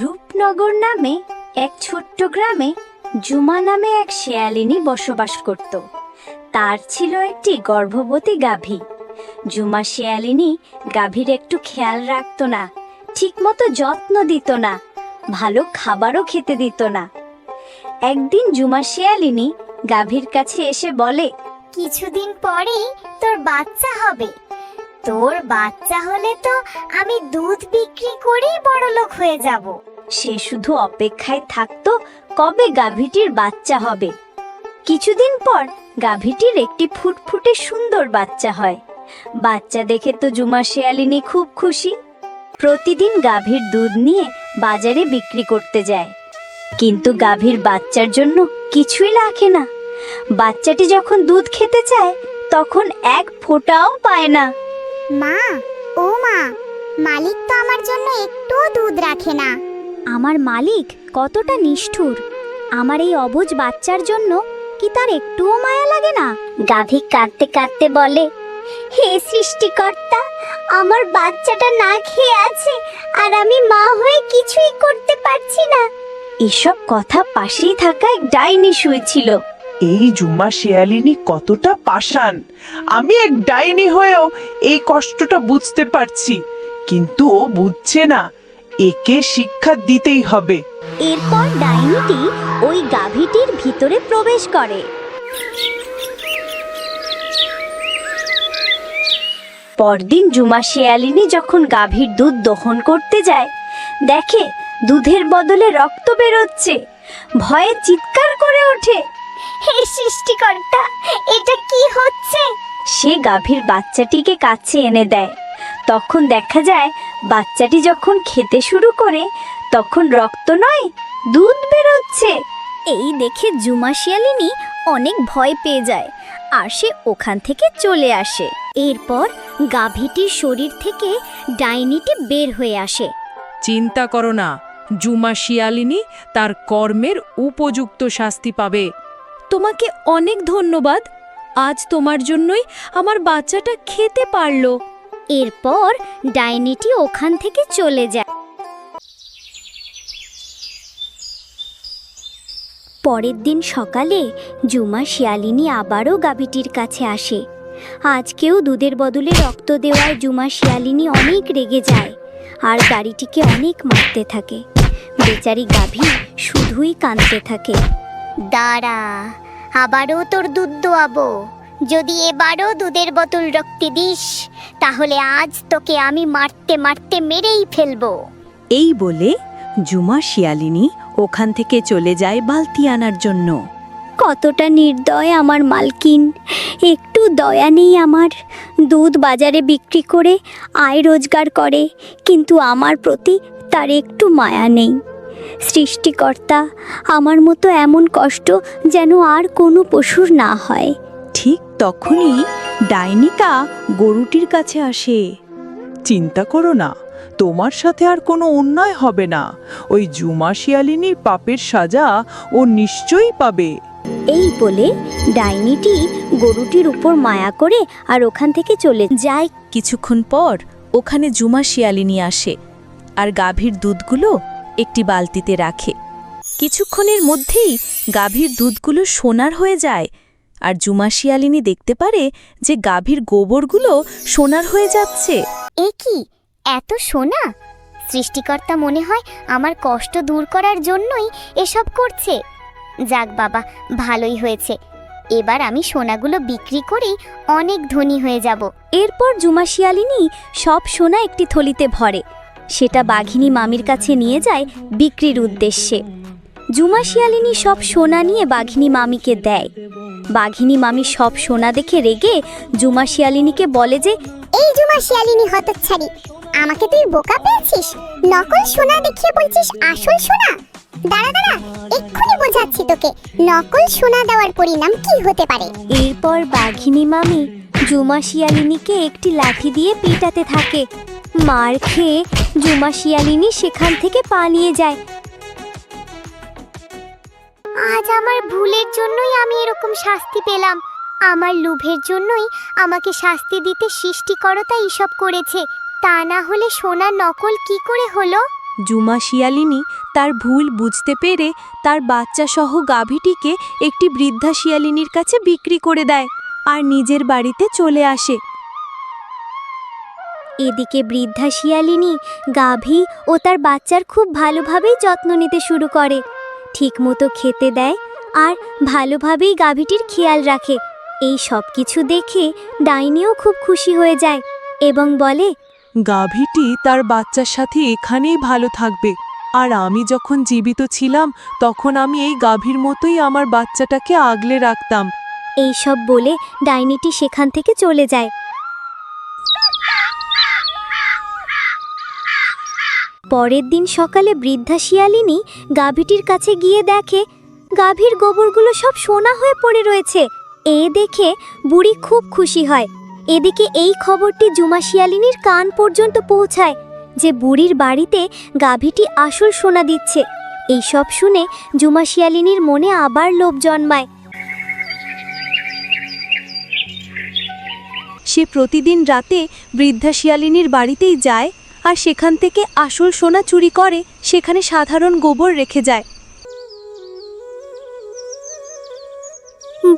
রূপনগর নামে এক ছোট্ট গ্রামে জুমা নামে এক শেয়ালিনী বসবাস করত। তার ছিল একটি গর্ভবতী গাভী। জুমা শেয়ালিনী গাভীর একটু খেয়াল রাখতো না, ঠিকমতো যত্ন দিত না, ভালো খাবারও খেতে দিত না। একদিন জুমা শেয়ালিনী গাভীর কাছে এসে বলে, কিছুদিন পরেই তোর বাচ্চা হবে। তোর বাচ্চা হলে তো আমি দুধ বিক্রি করেই বড়লোক হয়ে যাব। সে শুধু অপেক্ষায় থাকতো কবে গাভীটির বাচ্চা হবে। কিছুদিন পর গাভীটির একটি ফুটফুটে সুন্দর বাচ্চা হয়। বাচ্চা দেখে তো জুমা শেয়ালিনী খুব খুশি। প্রতিদিন গাভীর দুধ নিয়ে বাজারে বিক্রি করতে যায়। কিন্তু গাভীর বাচ্চার জন্য কিছুই রাখে না। বাচ্চাটি যখন দুধ খেতে চায়, তখন এক ফোঁটাও পায় না। মা ও মা মালিক তো আমার জন্য একটুও দুধ রাখে না। আমার মালিক কতটা নিষ্ঠুর। আমার এই অবুজ বাচ্চার জন্য কি তার একটুও মায়া লাগে না? গাভী কাঁদতে কাঁদতে বলে হে সৃষ্টিকর্তা আমার বাচ্চাটা না খেয়ে আছে আর আমি মা হয়ে কিছুই করতে পারছি না। এসব কথা পাশেই থাকা এক ডাইনি শুয়েছিল। এই জুম্মা শেয়ালিনী কতটা পাষাণ। আমি এক ডাইনি হয়েও এই কষ্টটা বুঝতে পারছি, কিন্তু ও বুঝছে না, একে শিক্ষা দিতেই হবে। এরপর ডাইনিটি ওই গাভীটির ভিতরে প্রবেশ করে। পরদিন জুমা শেয়ালিনী যখন গাভীর দুধ দহন করতে যায়, দেখে দুধের বদলে রক্ত বেরোচ্ছে। ভয়ে চিৎকার করে ওঠে। হে সৃষ্টিকর্তা এটা কি হচ্ছে? সে গাভীর বাচ্চাটিকে কাছে এনে দেয়। তখন দেখা যায় বাচ্চাটি যখন খেতে শুরু করে তখন রক্ত নয় দুধ বেরোচ্ছে। এই দেখে জুমা শিয়ালিনী অনেক ভয় পেয়ে যায় আর সে ওখান থেকে চলে আসে। এরপর গাভীটির শরীর থেকে ডাইনিটি বের হয়ে আসে। চিন্তা করো না জুমা শিয়ালিনী তার কর্মের উপযুক্ত শাস্তি পাবে। তোমাকে অনেক ধন্যবাদ। আজ তোমার জন্যই আমার বাচ্চাটা খেতে পারল। এরপর ডাইনিটি ওখান থেকে চলে যায়। পরের দিন সকালে জুমা শিয়ালিনী আবারও গাভীটির কাছে আসে। আজকেও দুধের বদলে রক্ত দেওয়ায় জুমা শিয়ালিনী অনেক রেগে যায় আর গাড়িটিকে অনেক মারতে থাকে। বেচারি গাভী শুধুই কাঁদতে থাকে। দাঁড়া আবারও তোর দুধ দোয়াবো। যদি এবারও দুধের বোতল রক্তি দিস তাহলে আজ তোকে আমি মারতে মারতে মেরেই ফেলব। এই বলে জুমা শিয়ালিনী ওখান থেকে চলে যায় বালতি আনার জন্য। কতটা নির্দয় আমার মালকিন। একটু দয়া নেই আমার। দুধ বাজারে বিক্রি করে আয় রোজগার করে কিন্তু আমার প্রতি তার একটু মায়া নেই। সৃষ্টিকর্তা আমার মতো এমন কষ্ট যেন আর কোনো পশুর না হয়। ঠিক তখনই ডাইনিকা গরুটির কাছে আসে। চিন্তা করো না তোমার সাথে আর কোনো অন্যায় হবে না। ওই জুমা শিয়ালিনীর পাপের সাজা ও নিশ্চয়ই পাবে। এই বলে ডাইনিটি গরুটির উপর মায়া করে আর ওখান থেকে চলে যায়। কিছুক্ষণ পর ওখানে জুমা শিয়ালিনী আসে। আর গাভীর দুধগুলো একটি বালতিতে রাখে। কিছুক্ষণের মধ্যেই গাভীর দুধগুলো সোনার হয়ে যায় আর জুমা শিয়ালিনী দেখতে পারে যে গাভীর গোবরগুলো সোনার হয়ে যাচ্ছে। এ কি? এত সোনা? সৃষ্টিকর্তা মনে হয় আমার কষ্ট দূর করার জন্যই এসব করছে। যাক বাবা ভালোই হয়েছে। এবার আমি সোনাগুলো বিক্রি করেই অনেক ধনী হয়ে যাব। এরপর জুমা শিয়ালিনী সব সোনা একটি থলিতে ভরে। সেটা বাঘিনী মামির কাছে নিয়ে যায় বিক্রির উদ্দেশ্যে। জুমা শিয়ালিনী সব সোনা নিয়ে বাঘিনী মামিকে দেয়। বাঘিনী মামি সব সোনা দেখে রেগে জুমা শিয়ালিনীকে বলে যে এই জুমা শিয়ালিনী হতচ্ছাড়ি আমাকে তুই বোকা পেয়েছিস? নকল সোনা দেখিয়ে বলছিস আসল সোনা? দাঁড়া দাঁড়া এক্ষুনি বোঝাচ্ছি তোকে নকল সোনা দেওয়ার পরিণাম কি হতে পারে? এরপর বাঘিনী মামি জুমা শিয়ালিনীকে একটি লাঠি দিয়ে পিটাতে থাকে। মার খেয়ে জুমা শিয়ালিনী সেখান থেকে পালিয়ে যায়। আজ আমার ভুলের জন্যই আমি এরকম শাস্তি পেলাম। আমার লোভের জন্যই আমাকে শাস্তি দিতে সৃষ্টিকর্তা এসব করেছে। তা না হলে সোনার নকল কি করে হলো? জুমা শিয়ালিনী তার ভুল বুঝতে পেরে তার বাচ্চাসহ গাভীটিকে একটি বৃদ্ধা শিয়ালিনীর কাছে বিক্রি করে দেয় আর নিজের বাড়িতে চলে আসে। এদিকে বৃদ্ধা শিয়ালিনী গাভী ও তার বাচ্চার খুব ভালোভাবেই যত্ন নিতে শুরু করে। ঠিকমতো খেতে দেয় আর ভালোভাবেই গাভীটির খেয়াল রাখে। এই সব কিছু দেখে ডাইনিও খুব খুশি হয়ে যায় এবং বলে গাভীটি তার বাচ্চার সাথে এখানেই ভালো থাকবে। আর আমি যখন জীবিত ছিলাম তখন আমি এই গাভীর মতোই আমার বাচ্চাটাকে আগলে রাখতাম। এই সব বলে ডাইনিটি সেখান থেকে চলে যায়। পরের দিন সকালে বৃদ্ধা শিয়ালিনী গাভীটির কাছে গিয়ে দেখে, গাভীর গোবরগুলো সব সোনা হয়ে পড়ে রয়েছে। এ দেখে বুড়ি খুব খুশি হয়। এদিকে এই খবরটি জুমা শিয়ালিনীর কান পর্যন্ত পৌঁছায় যে বুড়ির বাড়িতে গাভীটি আসল সোনা দিচ্ছে। এই সব শুনে জুমা শিয়ালিনীর মনে আবার লোভ জন্মায়। সে প্রতিদিন রাতে বৃদ্ধা শিয়ালিনীর বাড়িতেই যায় আর সেখান থেকে আসল সোনা চুরি করে সেখানে সাধারণ গোবর রেখে যায়।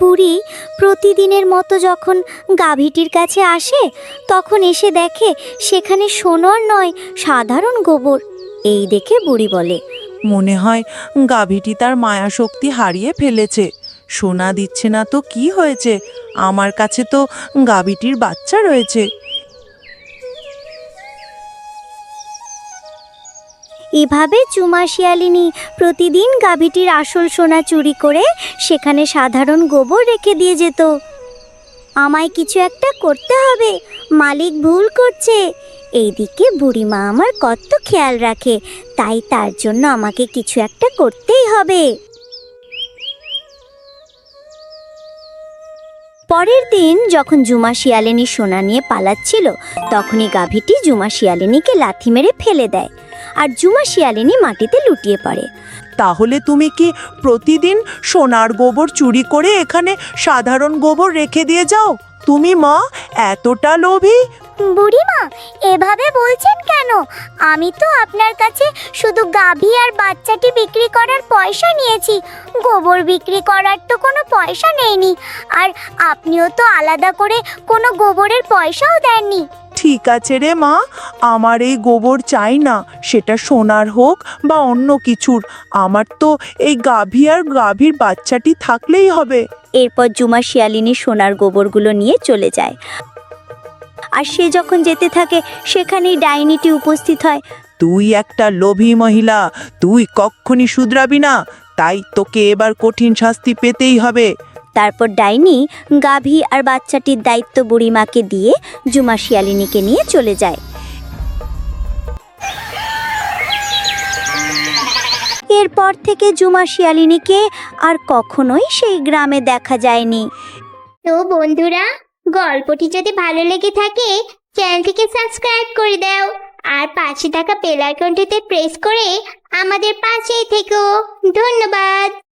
বুড়ি প্রতিদিনের মতো যখন গাভীটির কাছে আসে তখন এসে দেখে সেখানে সোনার নয় সাধারণ গোবর। এই দেখে বুড়ি বলে মনে হয় গাভীটি তার মায়া শক্তি হারিয়ে ফেলেছে। সোনা দিচ্ছে না তো কি হয়েছে? আমার কাছে তো গাভীটির বাচ্চা রয়েছে। এভাবে চুমা শিয়ালিনী প্রতিদিন গাভীটির আসল সোনা চুরি করে সেখানে সাধারণ গোবর রেখে দিয়ে যেত। আমায় কিছু একটা করতে হবে, মালিক ভুল করছে। এইদিকে বুড়িমা আমার কত খেয়াল রাখে, তাই তার জন্য আমাকে কিছু একটা করতেই হবে। পরের দিন যখন জুমা শিয়ালিনী সোনা নিয়ে পালাচ্ছিল, তখনই গাভীটি জুমা শিয়ালিনীকে লাথি মেরে ফেলে দেয়। আর জুমা শিয়ালিনী মাটিতে লুটিয়ে পড়ে। তাহলে তুমি কি প্রতিদিন সোনার গোবর চুরি করে এখানে সাধারণ গোবর রেখে দিয়ে যাও? তুমি মা, এতটা লোভী বুড়িমা এভাবে বলছেন কেন? আমি তো আপনার কাছে শুধু গাভী আর বাচ্চাটি বিক্রি করার পয়সা নিয়েছি। গোবর বিক্রি করার তো কোনো পয়সা নেইনি। আর আপনিও তো আলাদা করে কোনো গোবরের পয়সাও দেননি। ঠিক আছে রে মা আমার এই গোবর চাই না। সেটা সোনার হোক বা অন্য কিছুর। আমার তো এই গাভী আর গাভীর বাচ্চাটি থাকলেই হবে। এরপর জুমা শিয়ালিনী সোনার গোবরগুলো নিয়ে চলে যায়। আর সে যখন যেতে থাকে সেখানেই ডাইনিটি উপস্থিত হয়। তুই একটা লোভী মহিলা তুই কক্ষণই শুধরাবি না তাই তোকে এবার কঠিন শাস্তি পেতেই হবে। তারপর ডাইনি গাভী আর বাচ্চাটির দায়িত্ব বুড়িমাকে দিয়ে জুমা শিয়ালিনীকে নিয়ে চলে যায়। এরপর থেকে জুমা শিয়ালিনীকে আর কখনোই সেই গ্রামে দেখা যায়নি। তো বন্ধুরা গল্পটি যদি ভালো লেগে থাকে, চ্যানেলটিকে সাবস্ক্রাইব করে দাও। আর পাশে থাকা বেল আইকনটিতে প্রেস করে আমাদের পাশেই থেকো। ধন্যবাদ।